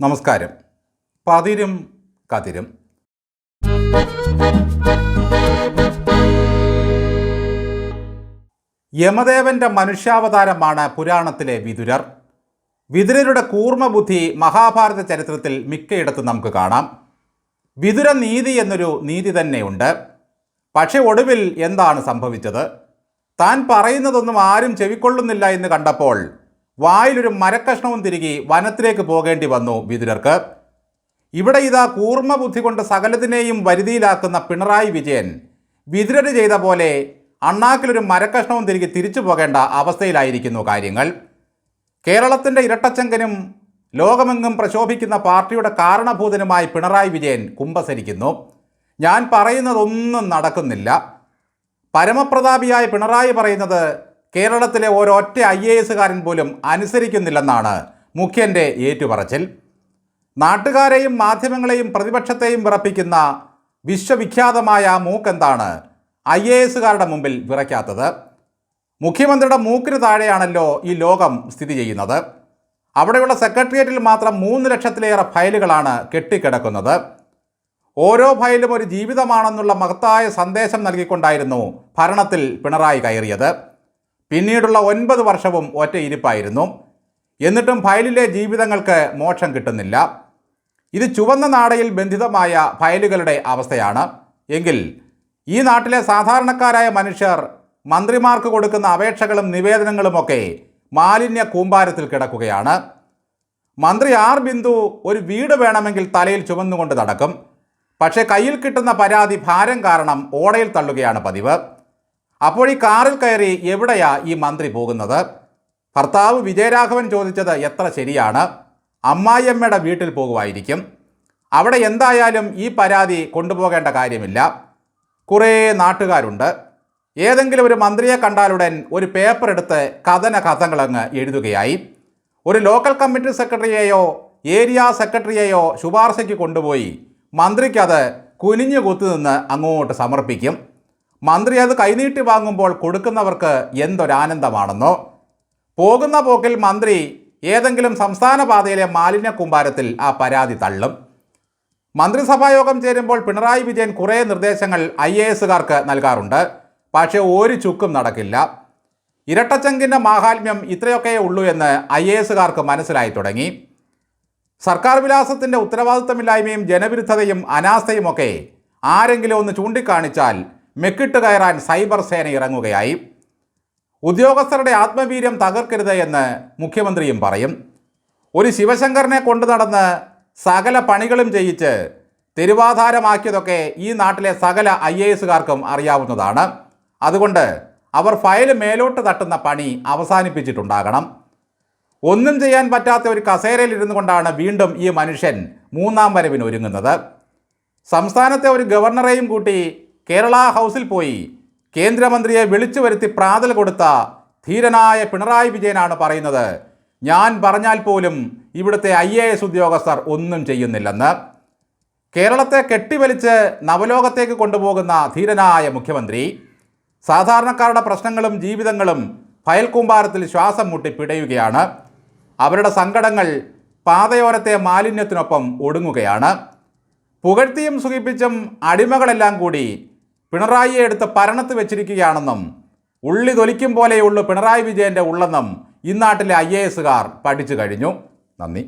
നമസ്കാരം. പതിരും കതിരും. യമദേവന്റെ മനുഷ്യാവതാരമാണ് പുരാണത്തിലെ വിതുരർ. വിതുരരുടെ കൂർമ്മബുദ്ധി മഹാഭാരത ചരിത്രത്തിൽ മിക്കയിടത്തും നമുക്ക് കാണാം. വിതുര നീതി എന്നൊരു നീതി തന്നെയുണ്ട്. പക്ഷേ ഒടുവിൽ എന്താണ് സംഭവിച്ചത്? താൻ പറയുന്നതൊന്നും ആരും ചെവിക്കൊള്ളുന്നില്ല എന്ന് കണ്ടപ്പോൾ വായിലൊരു മരക്കഷ്ണവും തിരികെ വനത്തിലേക്ക് പോകേണ്ടി വന്നു വിതുരർക്ക്. ഇവിടെ ഇതാ കൂർമ്മ ബുദ്ധി കൊണ്ട് സകലത്തിനെയും വരുതിയിലാക്കുന്ന പിണറായി വിജയൻ വിതുരര് ചെയ്ത പോലെ അണ്ണാക്കിലൊരു മരക്കഷ്ണവും തിരികെ തിരിച്ചു പോകേണ്ട അവസ്ഥയിലായിരിക്കുന്നു കാര്യങ്ങൾ. കേരളത്തിന്റെ ഇരട്ടച്ചങ്കനും ലോകമെങ്ങും പ്രശോഭിക്കുന്ന പാർട്ടിയുടെ കാരണഭൂതനുമായി പിണറായി വിജയൻ കുമ്പസരിക്കുന്നു. ഞാൻ പറയുന്നതൊന്നും നടക്കുന്നില്ല. പരമപ്രതാപിയായ പിണറായി പറയുന്നത് കേരളത്തിലെ ഒരൊറ്റ ഐ എ എസുകാരൻ പോലും അനുസരിക്കുന്നില്ലെന്നാണ് മുഖ്യന്റെ ഏറ്റുപറച്ചിൽ. നാട്ടുകാരെയും മാധ്യമങ്ങളെയും പ്രതിപക്ഷത്തെയും വിറപ്പിക്കുന്ന വിശ്വവിഖ്യാതമായ മൂക്കെന്താണ് ഐ എ എസുകാരുടെ മുമ്പിൽ വിറയ്ക്കാത്തത്? മുഖ്യമന്ത്രിയുടെ മൂക്കിന് താഴെയാണല്ലോ ഈ ലോകം സ്ഥിതി ചെയ്യുന്നത്. അവിടെയുള്ള സെക്രട്ടേറിയറ്റിൽ മാത്രം മൂന്ന് ലക്ഷത്തിലേറെ ഫയലുകളാണ് കെട്ടിക്കിടക്കുന്നത്. ഓരോ ഫയലും ഒരു ജീവിതമാണെന്നുള്ള മഹത്തായ സന്ദേശം നൽകിക്കൊണ്ടായിരുന്നു ഭരണത്തിൽ പിണറായി കയറിയത്. പിന്നീടുള്ള ഒൻപത് വർഷവും ഒറ്റ ഇരിപ്പായിരുന്നു. എന്നിട്ടും ഫയലിലെ ജീവിതങ്ങൾക്ക് മോക്ഷം കിട്ടുന്നില്ല. ഇത് ചുവന്ന നാടയിൽ ബന്ധിതമായ ഫയലുകളുടെ അവസ്ഥയാണ്. എങ്കിൽ ഈ നാട്ടിലെ സാധാരണക്കാരായ മനുഷ്യർ മന്ത്രിമാർക്ക് കൊടുക്കുന്ന അപേക്ഷകളും നിവേദനങ്ങളുമൊക്കെ മാലിന്യ കൂമ്പാരത്തിൽ കിടക്കുകയാണ്. മന്ത്രി ആർ ബിന്ദു ഒരു വീട് വേണമെങ്കിൽ തലയിൽ ചുമന്നുകൊണ്ട് നടക്കും. പക്ഷേ കയ്യിൽ കിട്ടുന്ന പരാതി ഭാരം കാരണം ഓടയിൽ തള്ളുകയാണ് പതിവ്. അപ്പോൾ ഈ കാറിൽ കയറി എവിടെയാ ഈ മന്ത്രി പോകുന്നത്? ഭർത്താവ് വിജയരാഘവൻ ചോദിച്ചത് എത്ര ശരിയാണ്? അമ്മായിയമ്മയുടെ വീട്ടിൽ പോകുമായിരിക്കും. അവിടെ എന്തായാലും ഈ പരാതി കൊണ്ടുപോകേണ്ട കാര്യമില്ല. കുറേ നാട്ടുകാരുണ്ട്. ഏതെങ്കിലും ഒരു മന്ത്രിയെ കണ്ടാലുടൻ ഒരു പേപ്പർ എടുത്ത് കഥന കഥകളങ്ങ് എഴുതുകയായി. ഒരു ലോക്കൽ കമ്മിറ്റി സെക്രട്ടറിയെയോ ഏരിയ സെക്രട്ടറിയെയോ ശുപാർശയ്ക്ക് കൊണ്ടുപോയി മന്ത്രിക്കത് കുനിഞ്ഞു കുത്തുനിന്ന് അങ്ങോട്ട് സമർപ്പിക്കും. മന്ത്രി അത് കൈനീട്ടി വാങ്ങുമ്പോൾ കൊടുക്കുന്നവർക്ക് എന്തൊരാനന്ദമാണെന്നോ? പോകുന്ന പോക്കിൽ മന്ത്രി ഏതെങ്കിലും സംസ്ഥാന പാതയിലെ മാലിന്യ കൂമ്പാരത്തിൽ ആ പരാതി തള്ളും. മന്ത്രിസഭായോഗം ചേരുമ്പോൾ പിണറായി വിജയൻ കുറേ നിർദ്ദേശങ്ങൾ ഐ എ എസുകാർക്ക് നൽകാറുണ്ട്. പക്ഷേ ഒരു ചുക്കും നടക്കില്ല. ഇരട്ടച്ചങ്കിന്റെ മാഹാത്മ്യം ഇത്രയൊക്കെ ഉള്ളൂ എന്ന് ഐ എ എസുകാർക്ക് മനസ്സിലായി തുടങ്ങി. സർക്കാർ വിലാസത്തിന്റെ ഉത്തരവാദിത്തമില്ലായ്മയും ജനവിരുദ്ധതയും അനാസ്ഥയുമൊക്കെ ആരെങ്കിലും ഒന്ന് ചൂണ്ടിക്കാണിച്ചാൽ മെക്കിട്ട് കയറാൻ സൈബർ സേന ഇറങ്ങുകയായി. ഉദ്യോഗസ്ഥരുടെ ആത്മവീര്യം തകർക്കരുത് എന്ന് മുഖ്യമന്ത്രിയും പറയും. ഒരു ശിവശങ്കറിനെ കൊണ്ടു നടന്ന് സകല പണികളും ചെയ്യിച്ച് തെരുവാധാരമാക്കിയതൊക്കെ ഈ നാട്ടിലെ സകല ഐ എ എസുകാർക്കും അറിയാവുന്നതാണ്. അതുകൊണ്ട് അവർ ഫയൽ മേലോട്ട് തട്ടുന്ന പണി അവസാനിപ്പിച്ചിട്ടുണ്ടാകണം. ഒന്നും ചെയ്യാൻ പറ്റാത്ത ഒരു കസേരയിൽ ഇരുന്നു കൊണ്ടാണ് വീണ്ടും ഈ മനുഷ്യൻ മൂന്നാം വരവിന് ഒരുങ്ങുന്നത് സംസ്ഥാനത്തെ ഒരു ഗവർണറെയും കൂട്ടി കേരള ഹൗസിൽ പോയി കേന്ദ്രമന്ത്രിയെ വിളിച്ചു വരുത്തി പ്രാതൽ കൊടുത്ത ധീരനായ പിണറായി വിജയനാണ് പറയുന്നത്. ഞാൻ പറഞ്ഞാൽ പോലും ഇവിടുത്തെ ഐ എ എസ് ഉദ്യോഗസ്ഥർ ഒന്നും ചെയ്യുന്നില്ലെന്ന്. കേരളത്തെ കെട്ടിവലിച്ച് നവലോകത്തേക്ക് കൊണ്ടുപോകുന്ന ധീരനായ മുഖ്യമന്ത്രി സാധാരണക്കാരുടെ പ്രശ്നങ്ങളും ജീവിതങ്ങളും ഫയൽ കൂമ്പാരത്തിൽ ശ്വാസം മുട്ടി പിടയുകയാണ്. അവരുടെ സങ്കടങ്ങൾ പാതയോരത്തെ മാലിന്യത്തിനൊപ്പം ഒടുങ്ങുകയാണ്. പുകഴ്ത്തിയും സുഖിപ്പിച്ചും അടിമകളെല്ലാം കൂടി പിണറായിയെ എടുത്ത് പരണത്ത് വെച്ചിരിക്കുകയാണെന്നും ഉള്ളി തൊലിക്കും പോലെയുള്ള പിണറായി വിജയന്റെ ഉള്ളെന്നും ഇന്നാട്ടിലെ ഐ എ എസുകാർ പഠിച്ചു കഴിഞ്ഞു. നന്ദി.